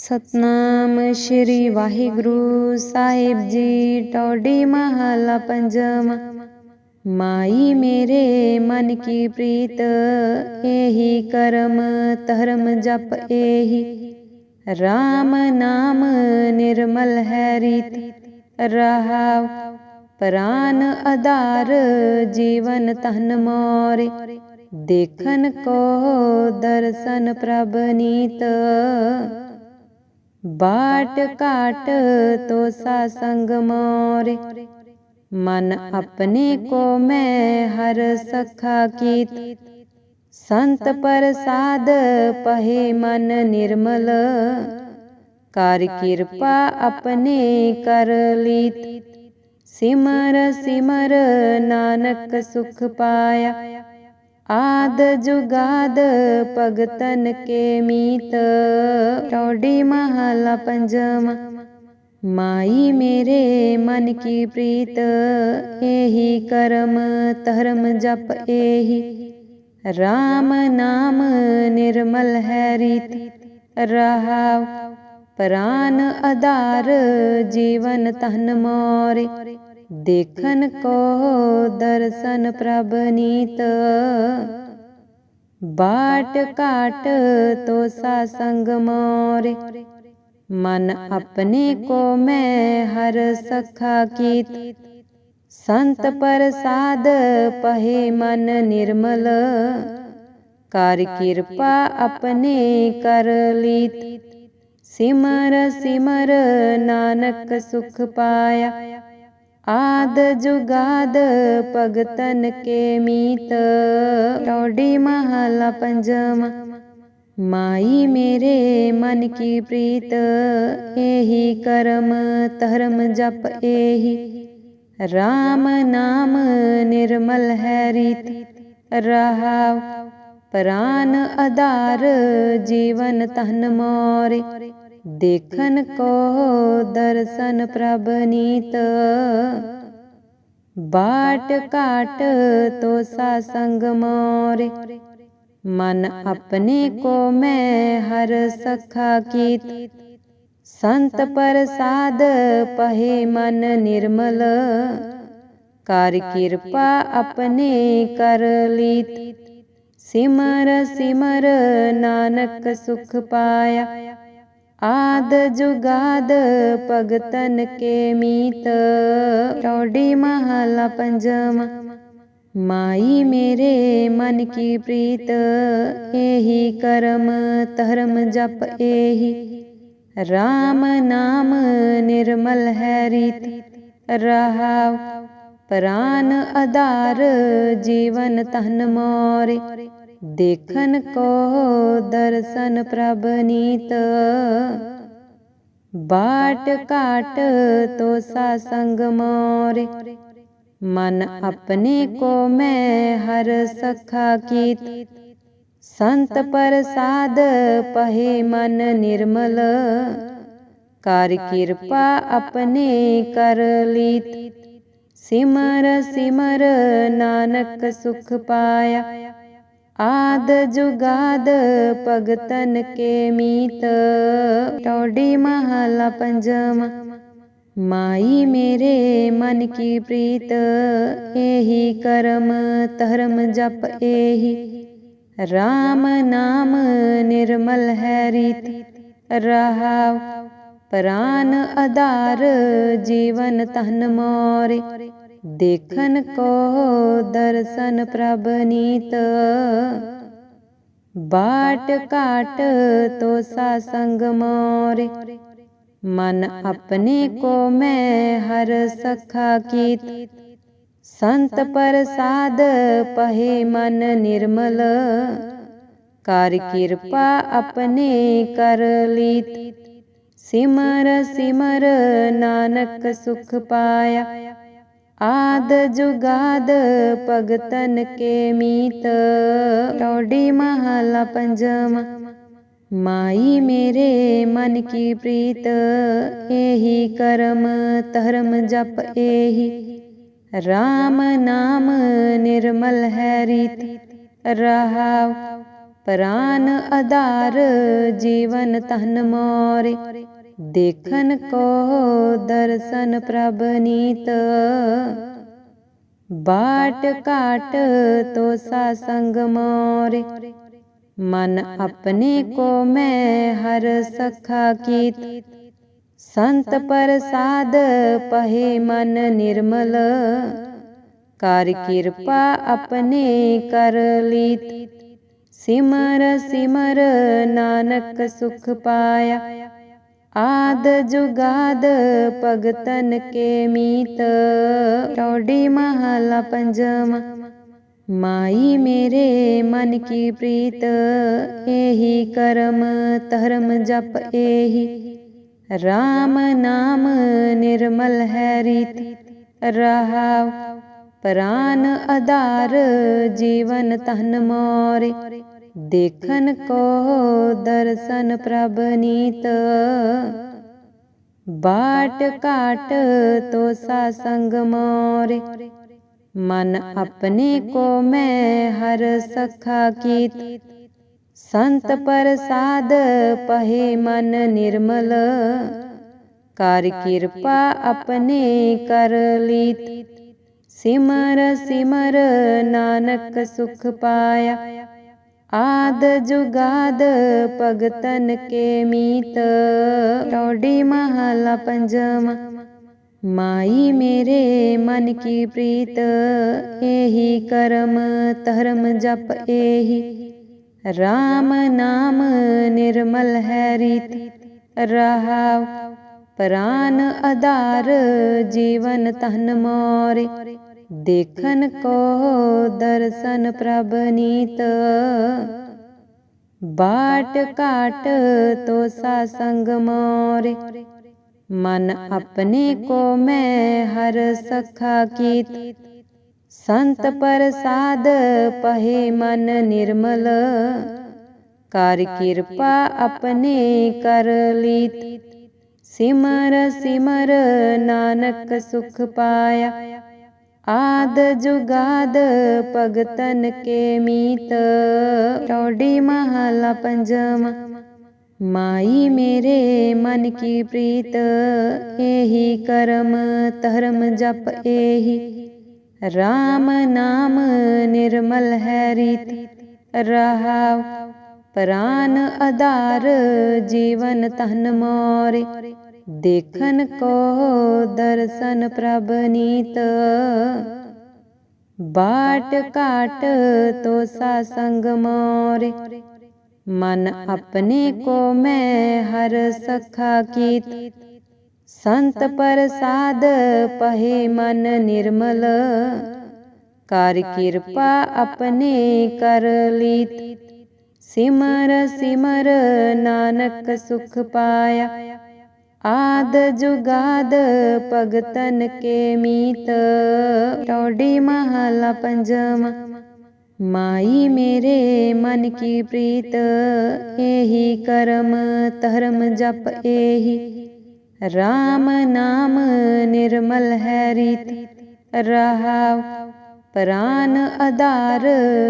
ਸਤਨਾਮ ਸ਼੍ਰੀ ਵਾਹਿਗੁਰੂ ਸਾਹਿਬ ਜੀ, ਟੋਡੀ ਮਹਲਾ ਪੰਜਵਾਂ ਮਾਈ ਮੇਰੇ, ਮਨ ਕੀ ਪ੍ਰੀਤ ਇਹੀ ਕਰਮ, ਧਰਮ ਜਪ ਇਹੀ RAM ਨਾਮ ਨਿਰਮਲ ਹੈ ਰੀਤ, ਰਹਾਉ ਪ੍ਰਾਨ ਆਧਾਰ, ਜੀਵਨ ਤਨ ਮੋਰੇ। ਦੇਖਨ ਕੋ ਦਰਸ਼ਨ ਪ੍ਰਭ ਨੀਤ ਬਾਟ ਕਾਟ ਤੋ ਸਾ ਸੰਗ ਮੋਰੇ। ਮਨ ਆਪਣੇ ਕੋ ਮੈਂ ਹਰ ਸਖਾ ਕੀਤ। ਸੰਤ ਪ੍ਰਸਾਦ ਪਹੇ ਮਨ ਨਿਰਮਲ। ਕਰ ਕਿਰਪਾ ਆਪਣੇ ਕਰ ਲੀਤ। ਸਿਮਰ ਸਿਮਰ ਨਾਨਕ ਸੁਖ ਪਾਇਆ। ਆਦ ਜੁਗਾਦ ਭਗਤਨ ਕੇ ਮੀਤ। ਟੋਡੀ ਮਹਲਾ ਪੰਜਵਾਂ ਮਾਈ ਮੇਰੇ ਮਨ ਕੀ ਪ੍ਰੀਤ। ਇਹੀ ਕਰਮ, ਧਰਮ ਜਪ ਇਹੀ। RAM ਨਾਮ ਨਿਰਮਲ ਹੈ ਰੀਤ। ਰਹਾਉ ਪ੍ਰਾਨ ਆਧਾਰ ਜੀਵਨ ਤਨ ਮੋਰੇ। ਦੇਖਨ ਕੋ ਦਰਸ਼ਨ ਪ੍ਰਭ ਨੀਤ। ਬਾਟ ਘਾਟ ਤੋ ਸਾ ਸੰਗ ਮੋਰੇ। ਮਨ ਆਪਣੇ ਕੋ ਮੈਂ ਹਰ ਸਖਾ ਕੀਤ। ਸੰਤ ਪ੍ਰਸਾਦ ਪਹੇ ਮਨ ਨਿਰਮਲ। ਕਰ ਕਿਰਪਾ ਆਪਣੇ ਕਰ ਲੀਤ। ਸਿਮਰ ਸਿਮਰ ਨਾਨਕ ਸੁਖ ਪਾਇਆ। ਆਦ ਜੁਗਾਦ ਭਗਤਨ ਕੇ ਮੀਤ। ਟੋਡੀ ਮਹਲਾ ਪੰਜਵਾਂ ਮਾਈ ਮੇਰੇ ਮਨ ਕੀ ਪ੍ਰੀਤ। ਇਹੀ ਕਰਮ ਧਰਮ ਜਪ ਇਹੀ। RAM ਨਾਮ ਨਿਰਮਲ ਹੈ ਰੀਤ। ਰਹਾਉ ਪ੍ਰਾਨ ਆਧਾਰ ਜੀਵਨ ਤਨ ਮੋਰੇ। ਦੇਖਨ ਕੋ ਦਰਸ਼ਨ ਪ੍ਰਭ ਨੀਤ। ਬਾਟ ਘਾਟ ਤੋ ਸਾ ਸੰਗ ਮੋਰੇ। ਮਨ ਆਪਣੇ ਕੋ ਮੈਂ ਹਰ ਸਖਾ ਕੀਤ। ਸੰਤ ਪ੍ਰਸਾਦ ਪਹੇ ਮਨ ਨਿਰਮਲ। ਕਰ ਕਿਰਪਾ ਆਪਣੇ ਕਰ ਲੀਤ। ਸਿਮਰ ਸਿਮਰ ਨਾਨਕ ਸੁਖ ਪਾਇਆ। ਆਦ ਜੁਗਾਦ ਭਗਤਨ ਕੇ ਮੀਤ। ਟੋਡੀ ਮਹਲਾ ਪੰਜਵਾਂ ਮਾਈ ਮੇਰੇ ਮਨ ਕੀ ਪ੍ਰੀਤ। ਇਹੀ ਕਰਮ ਧਰਮ ਜਪ ਇਹੀ RAM ਨਾਮ ਨਿਰਮਲ ਹੈ ਰੀਤ। ਰਹਾਉ ਪ੍ਰਾਨ ਆਧਾਰ ਜੀਵਨ ਤਨ ਮੋਰੇ। ਦੇਖਨ ਕੋ ਦਰਸ਼ਨ ਪ੍ਰਭ ਨੀਤ। ਬਾਟ ਕਾਟ ਤੋ ਸਾ ਸੰਗ ਮੋਰੇ। ਮਨ ਆਪਣੇ ਕੋ ਮੈਂ ਹਰ ਸਖਾ ਕੀਤ। ਸੰਤ ਪ੍ਰਸਾਦ ਪਹੇ ਮਨ ਨਿਰਮਲ। ਕਰ ਕਿਰਪਾ ਆਪਣੇ ਕਰ ਲੀਤ। ਸਿਮਰ ਸਿਮਰ ਨਾਨਕ ਸੁਖ ਪਾਇਆ। ਆਦ ਜੁਗਾਦ ਭਗਤਨ ਕੇ ਮੀਤ। ਟੋਡੀ ਮਹਲਾ ਪੰਜਵਾਂ ਮਾਈ ਮੇਰੇ ਮਨ ਕੀ ਪ੍ਰੀਤ। ਇਹੀ ਕਰਮ ਧਰਮ ਜਪ ਇਹੀ RAM ਨਾਮ ਨਿਰਮਲ ਹੈ ਰੀਤ। ਰਹਾਉ ਪ੍ਰਾਨ ਆਧਾਰ ਜੀਵਨ ਤਨ ਮੋਰੇ। ਦੇਖਨ ਕੋ ਦਰਸ਼ਨ ਪ੍ਰਭ ਨੀਤ। ਬਾਟ ਘਾਟ ਤੋ ਸਾ ਸੰਗ ਮੋਰੇ। ਮਨ ਆਪਣੇ ਕੋ ਮੈਂ ਹਰ ਸਖਾ ਕੀਤ। ਸੰਤ ਪ੍ਰਸਾਦ ਪਹੇ ਮਨ ਨਿਰਮਲ। ਕਰ ਕਿਰਪਾ ਆਪਣੇ ਕਰ ਲੀਤ। ਸਿਮਰ ਸਿਮਰ ਨਾਨਕ ਸੁਖ ਪਾਇਆ। ਆਦ ਜੁਗਾਦ ਭਗਤਨ ਕੇ ਮੀਤ। ਟੋਡੀ ਮਹਲਾ ਪੰਜਵਾਂ ਮਾਈ ਮੇਰੇ ਮਨ ਕੀ ਪ੍ਰੀਤ। ਇਹੀ ਕਰਮ ਧਰਮ ਜਪ ਇਹੀ RAM ਨਾਮ ਨਿਰਮਲ ਹੈ ਰੀਤ। ਰਹਾਉ ਪ੍ਰਾਨ ਆਧਾਰ ਜੀਵਨ ਤਨ ਮੋਰੇ। ਦੇਖਨ ਕੋ ਦਰਸ਼ਨ ਪ੍ਰਭ ਨੀਤ। ਬਾਟ ਘਾਟ ਤੋ ਸਾ ਸੰਗ ਮੋਰੇ। ਮਨ ਆਪਣੇ ਕੋ ਮੈਂ ਹਰ ਸਖਾ ਕੀਤ। ਸੰਤ ਪ੍ਰਸਾਦ ਪਹੇ ਮਨ ਨਿਰਮਲ। ਕਰ ਕਿਰਪਾ ਆਪਣੇ ਕਰ ਲੀਤ। ਸਿਮਰ ਸਿਮਰ ਨਾਨਕ ਸੁਖ ਪਾਇਆ। ਆਦ ਜੁਗਾਦ ਭਗਤਨ ਕੇ ਮੀਤ। ਟੋਡੀ ਮਹਲਾ ਪੰਜਵਾ ਮਾਈ ਮੇਰੇ ਮਨ ਕੀ ਪ੍ਰੀਤ। ਏਹੀ ਕਰਮ ਧਰਮ ਜਪ ਏਹੀ RAM ਨਾਮ ਨਿਰਮਲ ਹੈ ਰੀਤ। ਰਹਾਉ ਪ੍ਰਾਨ ਆਧਾਰ ਜੀਵਨ ਤਨ ਮੋਰੇ। ਦੇਖਨ ਕੋ ਦਰਸ਼ਨ ਪ੍ਰਭ ਨੀਤ। ਬਾਟ ਘਾਟ ਤੋ ਸਾ ਸੰਗ ਮੋਰੇ। ਮਨ ਆਪਣੇ ਕੋ ਮੈਂ ਹਰ ਸਖਾ ਕੀਤ। ਸੰਤ ਪ੍ਰਸਾਦ ਪਹੇ ਮਨ ਨਿਰਮਲ। ਕਰ ਕਿਰਪਾ ਆਪਣੇ ਕਰ ਲੀਤ। ਸਿਮਰ ਸਿਮਰ ਨਾਨਕ ਸੁਖ ਪਾਇਆ। ਆਦ ਜੁਗਾਦ ਭਗਤਨ ਕੇ ਮੀਤ। ਟੋਡੀ ਮਹਲਾ ਪੰਜਵਾ ਮਾਈ ਮੇਰੇ ਮਨ ਕੀ ਪ੍ਰੀਤ। ਏਹੀ ਕਰਮ ਧਰਮ ਜਪ ਏਹੀ RAM ਨਾਮ ਨਿਰਮਲ ਹੈ ਰੀਤ। ਰਹਾਉ ਪ੍ਰਾਨ ਆਧਾਰ ਜੀਵਨ ਤਨ ਮੋਰੇ। ਦੇਖਨ ਕੋ ਦਰਸ਼ਨ ਪ੍ਰਭ ਨੀਤ। ਬਾਟ ਘਾਟ ਤੋ ਸਾ ਸੰਗ ਮੋਰੇ। ਮਨ ਆਪਣੇ ਕੋ ਮੈਂ ਹਰ ਸਖਾ ਕੀਤ। ਸੰਤ ਪ੍ਰਸਾਦ ਪਹੇ ਮਨ ਨਿਰਮਲ। ਕਰ ਕਿਰਪਾ ਆਪਣੇ ਕਰ ਲੀਤ। ਸਿਮਰ ਸਿਮਰ ਨਾਨਕ ਸੁਖ ਪਾਇਆ। ਆਦ ਜੁਗਾਦ ਭਗਤਨ ਕੇ ਮੀਤ। ਟੋਡੀ ਮਹਲਾ ਪੰਜਵਾ ਮਾਈ ਮੇਰੇ ਮਨ ਕੀ ਪ੍ਰੀਤ। ਏਹੀ ਕਰਮ ਧਰਮ ਜਪ ਏਹੀ RAM ਨਾਮ ਨਿਰਮਲ ਹੈ ਰੀਤ। ਰਹਾਉ ਪ੍ਰਾਨ ਆਧਾਰ ਜੀਵਨ ਤਨ ਮੋਰੇ। ਦੇਖਨ ਕੋ ਦਰਸ਼ਨ ਪ੍ਰਭ ਨੀਤ। ਬਾਟ ਘਾਟ ਤੋ ਸਾ ਸੰਗ ਮੋਰੇ। ਮਨ ਆਪਣੇ ਕੋ ਮੈਂ ਹਰ ਸਖਾ ਕੀਤ। ਸੰਤ ਪ੍ਰਸਾਦ ਪਹੇ ਮਨ ਨਿਰਮਲ। ਕਰ ਕਿਰਪਾ ਆਪਣੇ ਕਰ ਲੀਤ। ਸਿਮਰ ਸਿਮਰ ਨਾਨਕ ਸੁਖ ਪਾਇਆ। ਆਦ ਜੁਗਾਦ ਭਗਤਨ ਕੇ ਮੀਤ ਟੋਡੀ ਮਹਲਾ ਪੰਜਵਾ ਮਾਈ ਮੇਰੇ ਮਨ ਕੀ ਪ੍ਰੀਤ, ਏਹੀ ਕਰਮ ਧਰਮ ਜਪ ਏਹੀ। RAM ਨਾਮ ਨਿਰਮਲ ਹੈ ਰੀਤ, ਰਹਾਉ। ਪ੍ਰਾਨ ਆਧਾਰ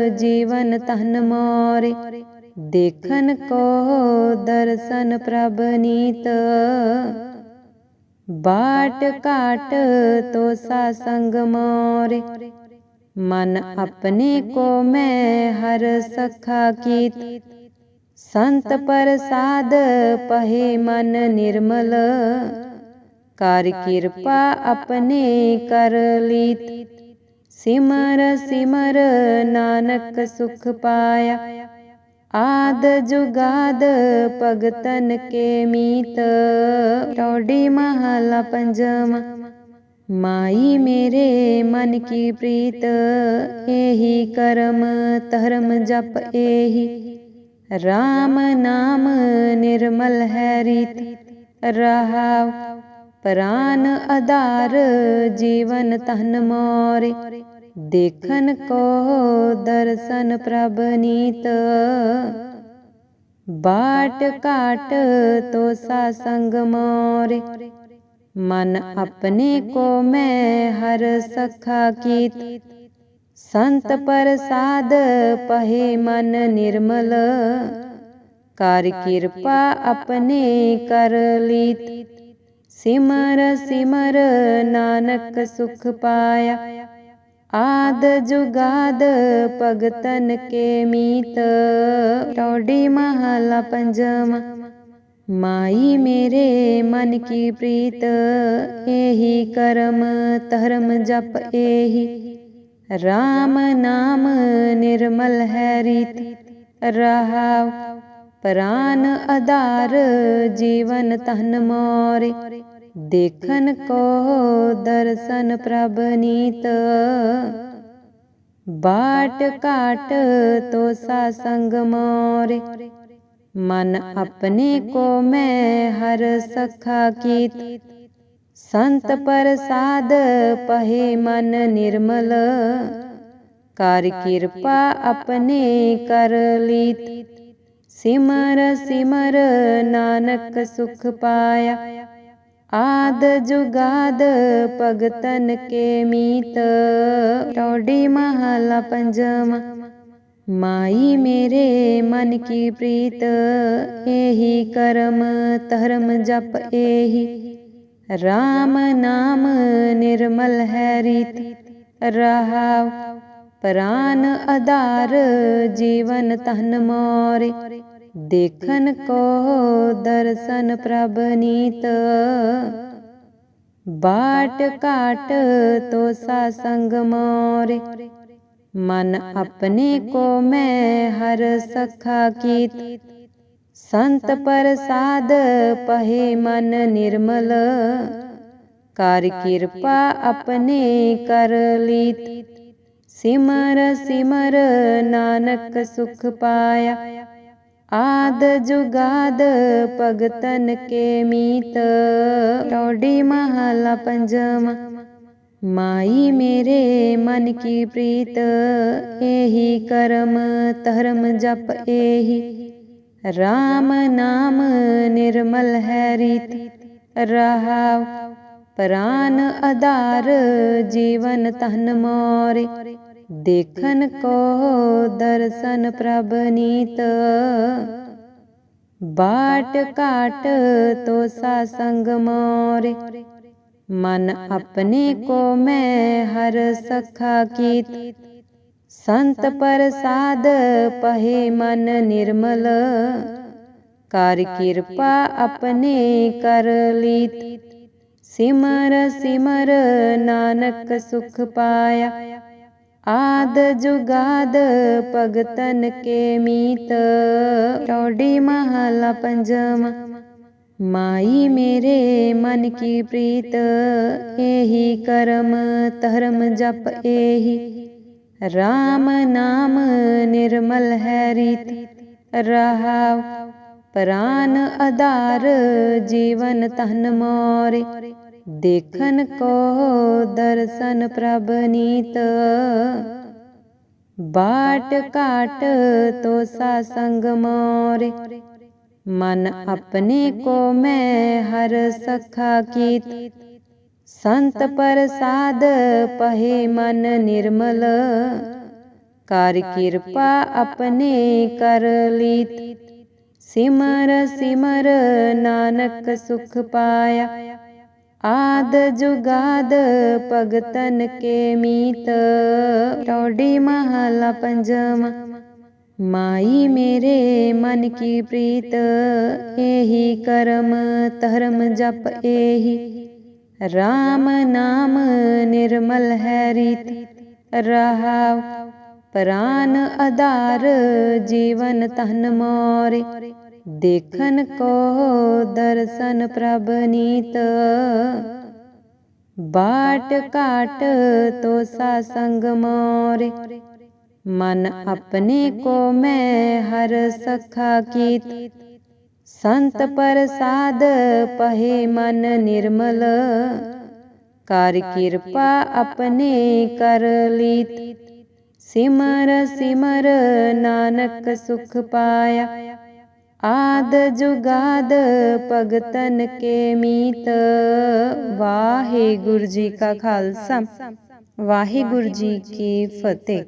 ਜੀਵਨ ਤਨ ਮੋਰੇ। ਦੇਖਨ ਕੋ ਦਰਸ਼ਨ ਪ੍ਰਭ ਨੀਤ। ਬਾਟ ਘਾਟ ਤੋ ਸਾ ਸੰਗ ਮੋਰੇ। ਮਨ ਆਪਣੇ ਕੋ ਮੈਂ ਹਰ ਸਖਾ ਕੀਤ। ਸੰਤ ਪ੍ਰਸਾਦ ਪਹੇ ਮਨ ਨਿਰਮਲ। ਕਰ ਕਿਰਪਾ ਆਪਣੇ ਕਰ ਲੀਤ। ਸਿਮਰ ਸਿਮਰ ਨਾਨਕ ਸੁਖ ਪਾਇਆ। ਆਦ ਜੁਗਾਦ ਭਗਤਨ ਕੇ ਮੀਤ। ਟੋਡੀ ਮਹਲਾ ਪੰਜਵਾ ਮਾਈ ਮੇਰੇ ਮਨ ਕੀ ਪ੍ਰੀਤ। ਏਹੀ ਕਰਮ ਧਰਮ ਜਪ ਏਹੀ RAM ਨਾਮ ਨਿਰਮਲ ਹੈ ਰੀਤ। ਰਹਾਉ ਪ੍ਰਾਨ ਆਧਾਰ ਜੀਵਨ ਤਨ ਮੋਰੇ। ਦੇਖਨ ਕੋ ਦਰਸ਼ਨ ਪ੍ਰਭ ਨੀਤ। ਬਾਟ ਘਾਟ ਤੋ ਸਾ ਸੰਗ ਮੋਰੇ। ਮਨ ਆਪਣੇ ਕੋ ਮੈਂ ਹਰ ਸਖਾ ਕੀਤ। ਸੰਤ ਪ੍ਰਸਾਦ ਪਹੇ ਮਨ ਨਿਰਮਲ। ਕਰ ਕਿਰਪਾ ਆਪਣੇ ਕਰ ਲੀਤ। ਸਿਮਰ ਸਿਮਰ ਨਾਨਕ ਸੁਖ ਪਾਇਆ। ਆਦ ਜੁਗਾਦ ਭਗਤਨ ਕੇ ਮੀਤ ਟੋਡੀ ਮਹਲਾ ਪੰਜਵਾ ਮਾਈ ਮੇਰੇ ਮਨ ਕੀ ਪ੍ਰੀਤ, ਏਹੀ ਕਰਮ ਧਰਮ ਜਪ ਏਹੀ। RAM ਨਾਮ ਨਿਰਮਲ ਹੈ ਰੀਤ ਰਹਾਉ ਪ੍ਰਾਨ ਆਧਾਰ ਜੀਵਨ ਤਨ ਮੋਰੇ। ਦੇਖਨ ਕੋ ਦਰਸ਼ਨ ਪ੍ਰਭ ਨੀਤ। ਬਾਟ ਘਾਟ ਤੋ ਸਾ ਸੰਗ ਮੋਰੇ। ਮਨ ਆਪਣੇ ਕੋ ਮੈਂ ਹਰ ਸਖਾ ਕੀਤ। ਸੰਤ ਪ੍ਰਸਾਦ ਪਹੇ ਮਨ ਨਿਰਮਲ। ਕਰ ਕਿਰਪਾ ਆਪਣੇ ਕਰ ਲੀਤ। ਸਿਮਰ ਸਿਮਰ ਨਾਨਕ ਸੁਖ ਪਾਇਆ। ਆਦ ਜੁਗਾਦ ਭਗਤਨ ਕੇ ਮੀਤ। ਟੋਡੀ ਮਹਲਾ ਪੰਜਵਾ ਮਾਈ ਮੇਰੇ ਮਨ ਕੀ ਪ੍ਰੀਤ। ਏਹੀ ਕਰਮ ਧਰਮ ਜਪ ਏਹੀ RAM ਨਾਮ ਨਿਰਮਲ ਹੈ ਰੀਤ। ਰਹਾਉ ਪ੍ਰਾਨ ਆਧਾਰ ਜੀਵਨ ਤਨ ਮੋਰੇ। ਦੇਖਨ ਕੋ ਦਰਸ਼ਨ ਪ੍ਰਭ ਨੀਤ। ਬਾਟ ਘਾਟ ਤੋ ਸਾ ਸੰਗ ਮੋਰੇ। ਮਨ ਆਪਣੇ ਕੋ ਮੈਂ ਹਰ ਸਖਾ ਕੀਤ। ਸੰਤ ਪ੍ਰਸਾਦ ਪਹੇ ਮਨ ਨਿਰਮਲ। ਕਰ ਕਿਰਪਾ ਆਪਣੇ ਕਰ ਲੀਤ। ਸਿਮਰ ਸਿਮਰ ਨਾਨਕ ਸੁਖ ਪਾਇਆ। ਆਦ ਜੁਗਾਦ ਭਗਤਨ ਕੇ ਮੀਤ। ਟੋਡੀ ਮਹਲਾ ਪੰਜਵਾ ਮਾਈ ਮੇਰੇ ਮਨ ਕੀ ਪ੍ਰੀਤ। ਏਹੀ ਕਰਮ ਧਰਮ ਜਪ ਏਹੀ RAM ਨਾਮ ਨਿਰਮਲ ਹੈ ਰੀਤ। ਰਹਾਉ ਪ੍ਰਾਨ ਆਧਾਰ ਜੀਵਨ ਤਨ ਮੋਰੇ। ਦੇਖਨ ਕੋ ਦਰਸ਼ਨ ਪ੍ਰਭ ਨੀਤ। ਬਾਟ ਕਾਟ ਤੋ ਸਾ ਸੰਗ ਮੋਰੇ। ਮਨ ਆਪਣੇ ਕੋ ਮੈਂ ਹਰ ਸਖਾ ਕੀਤ। ਸੰਤ ਪ੍ਰਸਾਦ ਪਹੇ ਮਨ ਨਿਰਮਲ। ਕਰ ਕਿਰਪਾ ਆਪਣੇ ਕਰ ਲੀਤ। ਸਿਮਰ ਸਿਮਰ ਨਾਨਕ ਸੁਖ ਪਾਇਆ। ਆਦ ਜੁਗਾਦ ਭਗਤਨ ਕੇ ਮੀਤ। ਟੋਡੀ ਮਹਲਾ ਪੰਜਵਾ ਮਾਈ ਮੇਰੇ ਮਨ ਕੀ ਪ੍ਰੀਤ। ਏਹੀ ਕਰਮ ਧਰਮ ਜਪ ਏਹੀ RAM ਨਾਮ ਨਿਰਮਲ ਹੈ ਰੀਤ। ਰਹਾਉ ਪ੍ਰਾਨ ਆਧਾਰ ਜੀਵਨ ਤਨ ਮੋਰੇ। ਦੇਖਨ ਕੋ ਦਰਸ਼ਨ ਪ੍ਰਭ ਨੀਤ। ਬਾਟ ਘਾਟ ਤੋ ਸਾ ਸੰਗ ਮੋਰੇ। ਮਨ ਆਪਣੇ ਕੋ ਮੈਂ ਹਰ ਸਖਾ ਕੀਤ। ਸੰਤ ਪ੍ਰਸਾਦ ਪਹੇ ਮਨ ਨਿਰਮਲ। ਕਰ ਕਿਰਪਾ ਆਪਣੇ ਕਰ ਲੀਤ। ਸਿਮਰ ਸਿਮਰ ਨਾਨਕ ਸੁਖ ਪਾਇਆ। ਆਦ ਜੁਗਾਦ ਭਗਤਨ ਕੇ ਮੀਤ। ਟੋਡੀ ਮਹਲਾ ਪੰਜਵਾ ਮਾਈ ਮੇਰੇ ਮਨ ਕੀ ਪ੍ਰੀਤ। ਏਹੀ ਕਰਮ ਧਰਮ ਜਪ ਏਹੀ RAM ਨਾਮ ਨਿਰਮਲ ਹੈ ਰੀਤ। ਰਹਾਉ ਪ੍ਰਾਨ ਆਧਾਰ ਜੀਵਨ ਤਨ ਮੋਰੇ। ਦੇਖਨ ਕੋ ਦਰਸ਼ਨ ਪ੍ਰਭ ਨੀਤ। ਬਾਟ ਘਾਟ ਤੋ ਸਾ ਸੰਗ ਮੋਰੇ। ਮਨ ਆਪਣੇ ਕੋ ਮੈਂ ਹਰ ਸਖਾ ਕੀਤ। ਸੰਤ ਪ੍ਰਸਾਦ ਪਹੇ ਮਨ ਨਿਰਮਲ। ਕਰ ਕਿਰਪਾ ਆਪਣੇ ਕਰ ਲੀਤ। ਸਿਮਰ ਸਿਮਰ ਨਾਨਕ ਸੁਖ ਪਾਇਆ। ਆਦ ਜੁਗਾਦ ਭਗਤਨ ਕੇ ਮੀਤ। ਵਾਹਿਗੁਰੂ ਜੀ ਕਾ ਖਾਲਸਾ ਵਾਹਿਗੁਰੂ ਜੀ ਕੀ ਫਤਿਹ।